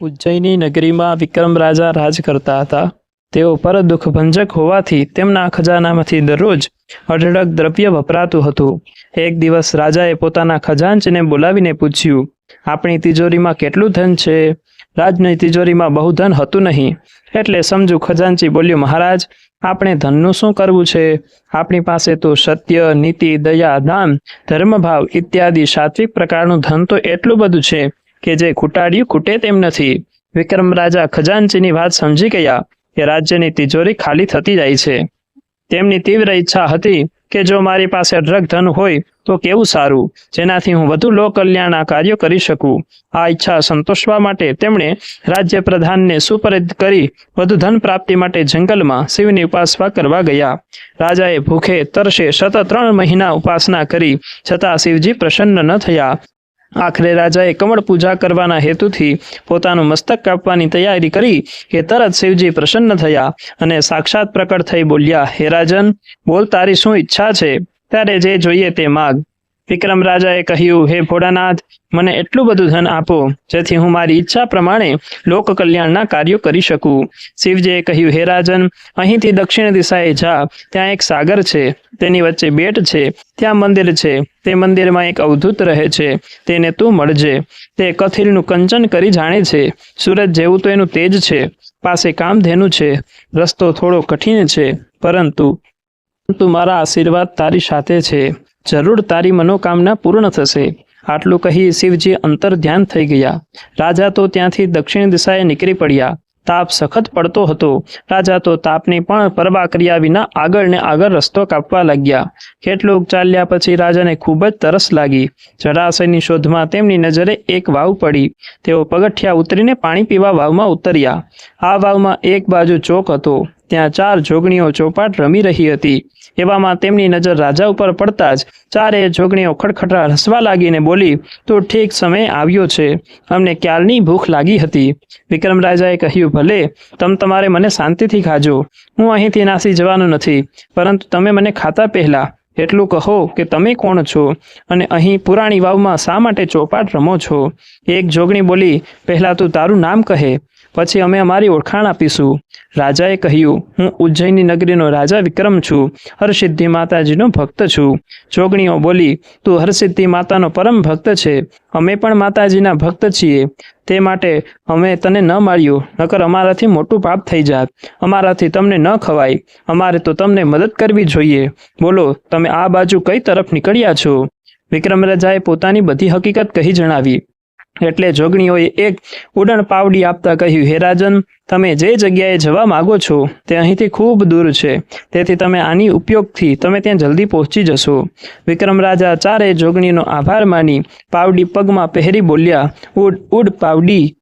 ઉજ્જૈની નગરીમાં વિક્રમ રાજા રાજ કરતા હતા. તેઓ પર દુઃખભંજક હોવાથી તેમના ખજાનામાંથી દરરોજ અઢળક દ્રવ્ય વપરાતું હતું. એક દિવસ રાજાએ પોતાના ખજાનચીને બોલાવીને પૂછ્યું, આપણી તિજોરીમાં કેટલું ધન છે? રાજની તિજોરીમાં બહુ ધન હતું નહીં. એટલે સમજુ ખજાનચી બોલ્યો, મહારાજ, આપણે ધનનું શું કરવું છે? આપણી પાસે તો સત્ય, નીતિ, દયા, દાન, ધર્મભાવ, ઇત્યાદિ સાત્વિક પ્રકારનું ધન તો એટલું બધું છે. કે જે ખૂટાડ્યું ખૂટે તેમ નથી. વિક્રમ રાજા ખજાનચીની વાત સમજી ગયા કે રાજ્યની તિજોરી ખાલી થતી જાય છે. તેમની તીવ્ર ઈચ્છા હતી કે જો મારી પાસે અઢળક ધન હોય તો કેવું સારું? જેનાથી હું વધુ લોકકલ્યાણના કાર્યો કરી શકું. આ ઈચ્છા સંતોષવા માટે તેમણે રાજ્ય પ્રધાનને સુપરિત કરી વધુ ધન પ્રાપ્તિ માટે જંગલમાં શિવની ઉપાસના કરવા ગયા. રાજાએ ભૂખે તરસે સતત ત્રણ મહિના ઉપાસના કરી, છતાં શિવજી પ્રસન્ન ન થયા. આખરે રાજાએ કમળ પૂજા કરવાના હેતુથી પોતાનું મસ્તક કાપવાની તૈયારી કરી કે તરત શિવજી પ્રસન્ન થયા અને સાક્ષાત પ્રકટ થઈ બોલ્યા, હે રાજન, બોલ તારી શું ઈચ્છા છે? ત્યારે જે જોઈએ તે માગ. વિક્રમ રાજાએ કહ્યું, હે ભોળાનાથ, મને એટલું બધું ધન આપો, જેથી હું મારી ઈચ્છા પ્રમાણે લોક કલ્યાણના કાર્યો કરી શકું. શિવજીએ કહ્યું, હે રાજન, અહીંથી દક્ષિણ દિશાએ જા. ત્યાં એક સાગર છે, તેની વચ્ચે બેટ છે, ત્યાં મંદિર છે. તે મંદિરમાં એક અવધૂત રહે છે, તેને તું મળજે. તે કથિલનું કંચન કરી જાણે છે. સૂરજ જેવું તો એનું તેજ છે, પાસે કામધેનું છે. રસ્તો થોડો કઠિન છે, પરંતુ પરંતુ મારા આશીર્વાદ તારી સાથે છે. જરૂર તારી મનોકામના પૂર્ણ થશે. આટલું કહી શિવજી અંતર ધ્યાન થઈ ગયા. રાજા તો ત્યાંથી દક્ષિણ દિશાએ નીકળી પડ્યા. તાપ સખત પડતો હતો. રાજા તો તાપની પણ પરવા કર્યા વિના આગળ ને આગળ રસ્તો કાપવા લાગ્યા. કેટલુંક ચાલ્યા પછી રાજાને ખૂબ જ તરસ લાગી. જળાશયની શોધમાં તેમની નજરે એક વાવ પડી. તેઓ પગથિયા ઉતરીને પાણી પીવા વાવમાં ઉતર્યા. આ વાવમાં એક બાજુ ચોક હતો. ત્યાં ચાર જોગણીઓ ચોપાટ રમી રહી હતી. એવામાં તેમની નજર રાજા ઉપર પડતા જ ચારે જોગણીઓ ખડખડા હસવા લાગીને બોલી, તો ઠીક સમય આવ્યો છે. અમને ક્યારની ભૂખ લાગી હતી? વિક્રમ રાજાએ કહ્યું, ભલે, તમ તમારે મને શાંતિથી ખાજો. હું અહીંથી નાસી જવાનું નથી, પરંતુ તમે મને ખાતા પહેલા એટલું કહો કે તમે કોણ છો? અને અહીં પુરાણી વાવમાં શા માટે ચોપાટ રમો છો? એક જોગણી બોલી, પહેલાં તું તારું નામ કહે. પછી અમે અમારી ઓળખાણ આપીશું. રાજાએ કહ્યું, હું ઉજ્જૈની નગરીનો રાજા વિક્રમ છું. હરસિદ્ધિ માતાજીનો ભક્ત છું. જોગણીઓ બોલી, તું હરસિદ્ધિ માતાનો પરમ ભક્ત છે. અમે પણ માતાજીના ભક્ત છીએ. તે માટે અમે તને ન માર્યું, નકર અમારાથી મોટું પાપ થઈ જાત. અમારાથી તમને ન ખવાય. અમારે તો તમને મદદ કરવી જોઈએ. બોલો, તમે આ બાજુ કઈ તરફ નીકળ્યા છો? વિક્રમ રાજાએ પોતાની બધી હકીકત કહી જણાવી. એટલે જોગણીઓએ એક ઉડણ પાવડી આપતા કહ્યું, હે રાજન, તમે જે જગ્યાએ જવા માગો છો, તે અહીંથી ખૂબ દૂર છે. તેથી તમે આની ઉપયોગથી તમે ત્યાં જલ્દી પહોંચી જશો. વિક્રમ રાજા ચારે જોગણીનો આભાર માની પાવડી પગમાં પહેરી બોલ્યા, ઉડ ઉડ પાવડી,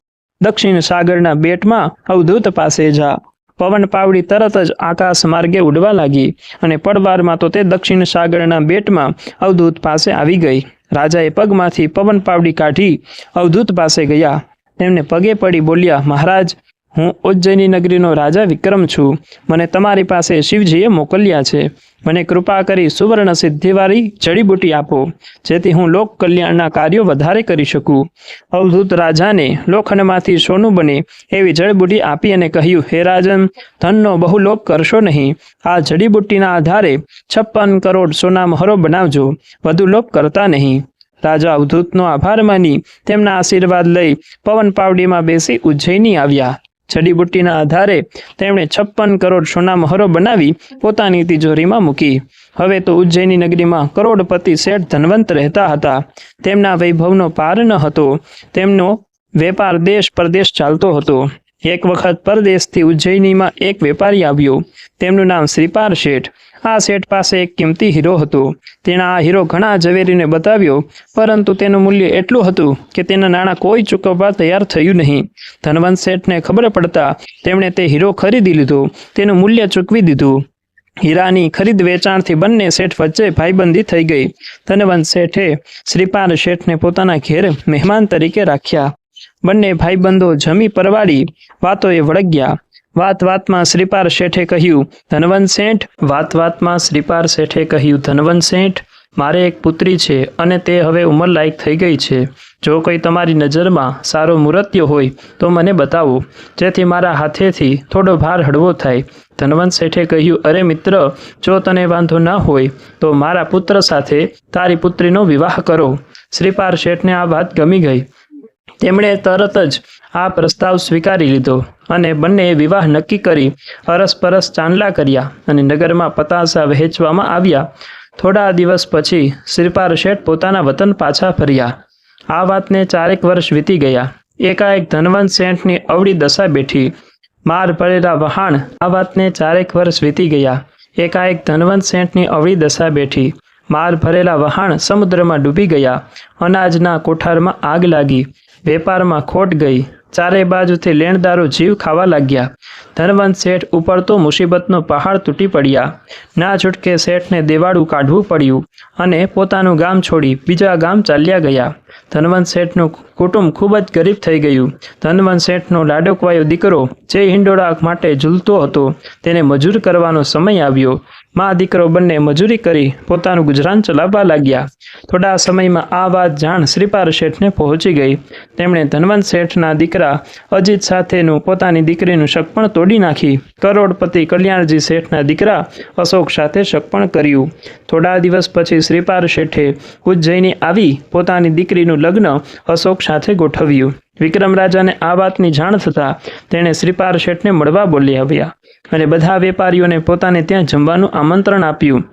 દક્ષિણ સાગરના બેટમાં અવધૂત પાસે જા. પવન પાવડી તરત જ આકાશ માર્ગે ઉડવા લાગી અને પડવારમાં તો તે દક્ષિણ સાગરના બેટમાં અવધૂત પાસે આવી ગઈ. રાજાએ પગમાંથી પવન પાવડી કાઢી અવધૂત પાસે ગયા. તેમને પગે પડી બોલ્યા મહારાજ હું ઉજ્જૈની નગરીનો રાજા વિક્રમ છું. મને તમારી પાસે શિવજીએ મોકલ્યા છે. મને કૃપા કરી સુવર્ણ સિદ્ધિવાળી જડીબુટી આપો, જેથી હું લોક કલ્યાણના કાર્યો વધારે કરી શકું. અવધૂત રાજાને લોખંડમાંથી સોનું બને એવી જડીબુટી આપી અને કહ્યું, હે રાજન, ધનનો બહુ લોક કરશો નહીં. આ જડીબુટ્ટીના આધારે છપ્પન કરોડ સોના મહરો બનાવજો. વધુ લોપ કરતા નહીં. રાજા અવધૂતનો આભાર માની તેમના આશીર્વાદ લઈ પવન પાવડીમાં બેસી ઉજ્જૈની આવ્યા. જડીબુટ્ટીના આધારે તેમણે છપ્પન કરોડ સોના મહરો બનાવી પોતાની તિજોરીમાં મૂકી. હવે તો ઉજ્જૈની નગરીમાં કરોડપતિ શેઠ ધનવંત રહેતા હતા. તેમના વૈભવનો પાર ન હતો. તેમનો વેપાર દેશ પરદેશ ચાલતો હતો. એક વખત પરદેશથી ઉજ્જૈનીમાં એક વેપારી આવ્યો. તેમનું નામ શ્રીપાર શેઠ. આ શેઠ પાસે એક કિંમતી હીરો હતો. તેણે આ હીરો ઘણા ઝવેરીને બતાવ્યો, પરંતુ તેનું મૂલ્ય એટલું હતું કે તેના નાણાં કોઈ ચૂકવવા તૈયાર થયું નહીં. ધનવંત શેઠને ખબર પડતા તેમણે તે હીરો ખરીદી લીધો, તેનું મૂલ્ય ચૂકવી દીધું. હીરાની ખરીદ વેચાણથી બંને શેઠ વચ્ચે ભાઈબંધી થઈ ગઈ. ધનવંત શેઠે શ્રીપાલ શેઠને પોતાના ઘેર મહેમાન તરીકે રાખ્યા. બંને ભાઈબંધો જમી પરવાડી વાતોએ વળગ્યા. વાત વાતમાં શ્રીપાર શેઠે કહ્યું, ધનવંત શેઠ. વાત વાતમાં શ્રીપાર શેઠે કહ્યું, ધનવંત શેઠ, મારે એક પુત્રી છે અને તે હવે ઉંમર લાયક થઈ ગઈ છે. જો કોઈ તમારી નજરમાં સારો મૂર્ત્ય હોય, તો મને બતાવો. જેથી મારા હાથેથી થોડો ભાર હળવો થાય. ધનવંત શેઠે કહ્યું, અરે મિત્ર, જો તને વાંધો ન હોય, તો મારા પુત્ર સાથે તારી પુત્રીનો વિવાહ કરો. શ્રીપાર શેઠને આ વાત ગમી ગઈ. તેમણે તરત જ આ પ્રસ્તાવ સ્વીકારી લીધો અને બંનેએ વિવાહ નક્કી કરી અરસપરસ ચાંદલા કર્યા અને નગરમાં પતાસા વહેંચવામાં આવ્યા. થોડા દિવસ પછી શ્રીપાર શેઠ પોતાના વતન પાછા ફર્યા. આ વાતને ચારેક વર્ષ વીતી ગયા. એકાએક ધનવંત શેઠની અવળી દશા બેઠી. માર પડેલા વહાણ આ વાતને ચારેક વર્ષ વીતી ગયા. એકાએક ધનવંત શેઠની અવળી દશા બેઠી. માર ભરેલા વહાણ સમુદ્રમાં ડૂબી ગયા. અનાજના કોઠારમાં આગ લાગી. વેપારમાં ખોટ ગઈ. ચારે બાજુથી લેણદારો જીવ ખાવા લાગ્યા. ધનવંત શેઠ ઉપર મુસીબતનો પહાડ તૂટી પડ્યા. ના છૂટકે શેઠને દેવાળું કાઢવું પડ્યું અને પોતાનું ગામ છોડી બીજા ગામ ચાલ્યા ગયા. ધનવંત શેઠનું કુટુંબ ખૂબ જ ગરીબ થઈ ગયું. ધનવંત શેઠનો લાડકવાયો દીકરો જે હિંડોળા માટે ઝૂલતો હતો, તેને મજૂર કરવાનો સમય આવ્યો. મા દીકરો બંને મજૂરી કરી પોતાનું ગુજરાન ચલાવવા લાગ્યા. થોડા સમયમાં આ વાત જાણ શ્રીપાર શેઠને પહોંચી ગઈ. તેમણે ધનવંત શેઠના દીકરા અજીત સાથેનું પોતાની દીકરીનું શકપણ તોડી નાખી. કરોડપતિ કલ્યાણજી શેઠના દીકરા અશોક સાથે શકપણ કર્યું. થોડા દિવસ પછી શ્રીપાર શેઠે ઉજ્જૈની આવી પોતાની દીકરીનું લગ્ન અશોક સાથે ગોઠવ્યું. વિક્રમ રાજાને આ વાતની જાણ થતાં તેણે શ્રીપાર શેઠને મળવા બોલી આવ્યા. અને બધા વેપારીઓને પોતાને ત્યાં જમવાનું આમંત્રણ આપ્યું.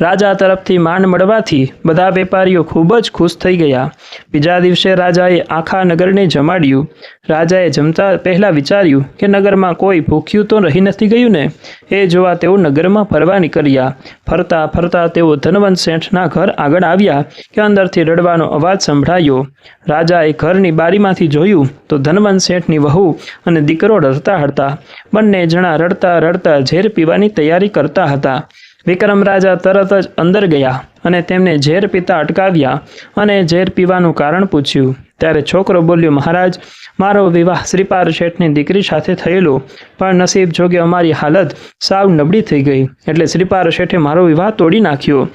રાજા તરફથી માન મળવાથી બધા વેપારીઓ ખૂબ જ ખુશ થઈ ગયા. બીજા દિવસે રાજાએ આખા નગરને જમાડ્યું. રાજાએ જમતા પહેલાં વિચાર્યું કે નગરમાં કોઈ ભૂખ્યું તો રહી નથી ગયું ને? એ જોવા તેઓ નગરમાં ફરવા નીકળ્યા. ફરતા ફરતા તેઓ ધનવંત શેઠના ઘર આગળ આવ્યા કે અંદરથી રડવાનો અવાજ સંભળાયો. રાજાએ ઘરની બારીમાંથી જોયું તો ધનવંત શેઠની વહુ અને દીકરો રડતા હતા. બંને જણા રડતા રડતા ઝેર પીવાની તૈયારી કરતા હતા. વિક્રમ રાજા તરત જ અંદર ગયા અને તેમને ઝેર પીતા અટકાવ્યા અને ઝેર પીવાનું કારણ પૂછ્યું. ત્યારે છોકરો બોલ્યો, મહારાજ, મારો વિવાહ શ્રીપાર શેઠની દીકરી સાથે થયેલો, પણ નસીબ જોગે અમારી હાલત સાવ નબળી થઈ ગઈ. એટલે શ્રીપાર શેઠે મારો વિવાહ તોડી નાખ્યો.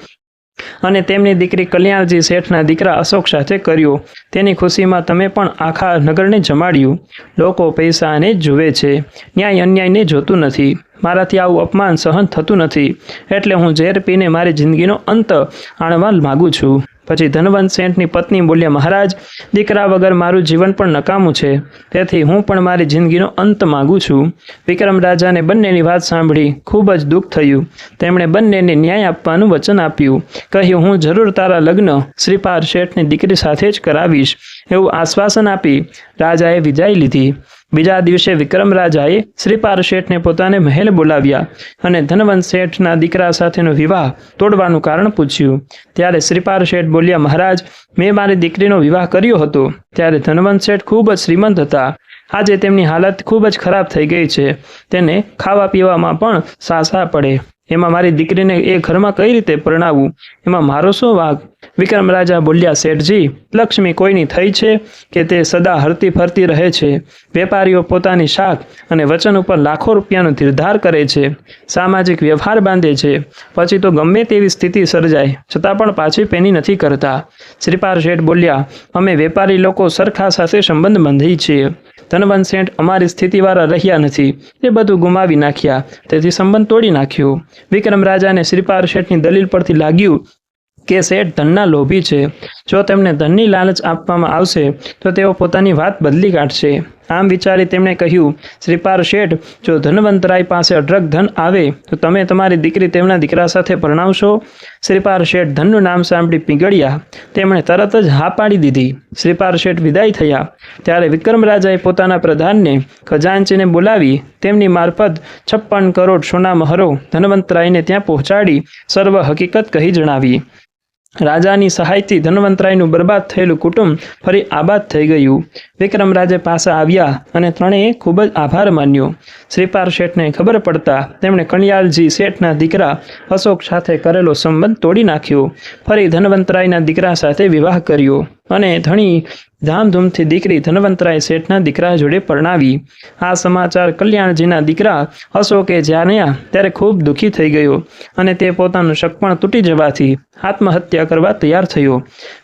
અને તેમની દીકરી કલ્યાણજી શેઠના દીકરા અશોક સાથે કર્યો. તેની ખુશીમાં તમે પણ આખા નગરને જમાડ્યું. લોકો પૈસાને જુએ છે. ન્યાય અન્યાયને જોતું નથી. મારાથી આવું અપમાન સહન થતું નથી. એટલે હું ઝેર પીને મારી જિંદગીનો અંત આણવા માગું છું. પછી ધનવંત શેઠની પત્ની બોલ્યા, મહારાજ, દીકરા વગર મારું જીવન પણ નકામું છે. તેથી હું પણ મારી જિંદગીનો અંત માગું છું. વિક્રમ રાજાને બંનેની વાત સાંભળી ખૂબ જ દુઃખ થયું. તેમણે બંનેને ન્યાય આપવાનું વચન આપ્યું. કહ્યું, હું જરૂર તારા લગ્ન શ્રીપાર શેઠની દીકરી સાથે જ કરાવીશ. એવું આશ્વાસન આપી રાજાએ વિદાય લીધી. બીજા દિવસે વિક્રમ રાજાએ શ્રીપાર શેઠને પોતાને મહેલ બોલાવ્યા અને ધનવંત શેઠના દીકરા સાથેનો વિવાહ તોડવાનું કારણ પૂછ્યું. ત્યારે શ્રીપાર શેઠ બોલ્યા, મહારાજ, મેં મારી દીકરીનો વિવાહ કર્યો હતો. ત્યારે ધનવંત શેઠ ખૂબ જ શ્રીમંત હતા. આજે તેમની હાલત ખૂબ જ ખરાબ થઈ ગઈ છે. તેને ખાવા પીવામાં પણ સાસા પડે. એમાં મારી દીકરીને એ ઘરમાં કઈ રીતે પરણાવવું એમાં મારો શું વાગ વિક્રમ રાજા બોલ્યા, શેઠજી, લક્ષ્મી કોઈની થઈ છે કે તે સદા હરતી ફરતી રહે છે? વેપારીઓ પોતાની શાક અને વચન ઉપર લાખો રૂપિયાનો ધીરધાર કરે છે. સામાજિક વ્યવહાર બાંધે છે. પછી તો ગમે તેવી સ્થિતિ સર્જાય, છતાં પણ પાછી પેની નથી કરતા. શ્રીપાર શેઠ બોલ્યા, અમે વેપારી લોકો સરખા સાથે સંબંધ બાંધી છીએ. ધનવંત શેઠ અમારી સ્થિતિવાળા રહ્યા નથી. એ બધું ગુમાવી નાખ્યા. તેથી સંબંધ તોડી નાખ્યો. વિક્રમ રાજાને શ્રીપાર શેઠની દલીલ પરથી લાગ્યું કે શેઠ ધનના લોભી છે. જો તેમને ધનની લાલચ આપવામાં આવશે, તો તેઓ પોતાની વાત બદલી કાઢશે. આમ વિચારી તેમણે કહ્યું શ્રીપાર શેઠ, જો ધનવંતરાય પાસે અઢળક ધન આવે, તો તમે તમારી દીકરી તેમના દીકરા સાથે પરણાવશો? શ્રીપાર શેઠ ધનનું નામ સાંભળી પીગળ્યા. તેમણે તરત જ હા પાડી દીધી. શ્રીપાર શેઠ વિદાય થયા. ત્યારે વિક્રમ રાજાએ પોતાના પ્રધાનને ખજાનચીને બોલાવી, તેમની મારફત છપ્પન કરોડ સોના મહરો ધનવંતરાયને ત્યાં પહોંચાડી, સર્વ હકીકત કહી જણાવી. રાજાની સહાયથી ધનવંતરાયનું બરબાદ થયેલું કુટુંબ ફરી આબાદ થઈ ગયું. વિક્રમ રાજે આવ્યા અને ત્રણેય ખૂબ જ આભાર માન્યો. શ્રીપાર શેઠને ખબર પડતા તેમણે કણિયાલજી શેઠના દીકરા અશોક સાથે કરેલો સંબંધ તોડી નાખ્યો. ફરી ધનવંતરાયના દીકરા સાથે વિવાહ કર્યો. અને ધણી ધામધૂમથી દીકરી ધનવંતરાય શેઠના દીકરા જોડે પરણાવી. આ સમાચાર કલ્યાણજીના દીકરા અશોકે જાણ્યા ત્યારે ખૂબ દુઃખી થઈ ગયો અને તે પોતાનું શકપણ તૂટી જવાથી આત્મહત્યા કરવા તૈયાર થયો.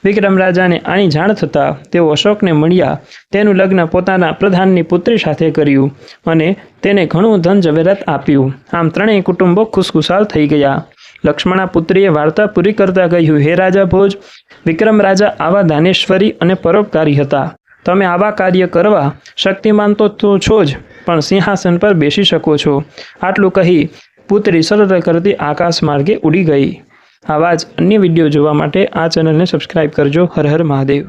વિક્રમ રાજાને આની જાણ થતાં તેઓ અશોકને મળ્યા. તેનું લગ્ન પોતાના પ્રધાનની પુત્રી સાથે કર્યું અને તેને ઘણું ધન જવેરાત આપ્યું. આમ ત્રણેય કુટુંબો ખુશખુશાલ થઈ ગયા. લક્ષ્મણા પુત્રીએ વાર્તા પૂરી કરતા કહ્યું, હે રાજા ભોજ વિક્રમ રાજા આવા દાનેશ્વરી અને પરોપકારી હતા. તમે આવા કાર્ય કરવા શક્તિમાન તો છો જ, પણ સિંહાસન પર બેસી શકો છો. આટલું કહી પુત્રી સરળ કરતી આકાશ માર્ગે ઉડી ગઈ. આવા જ અન્ય વીડિયો જોવા માટે આ ચેનલને સબસ્ક્રાઈબ કરજો. હર હર મહાદેવ.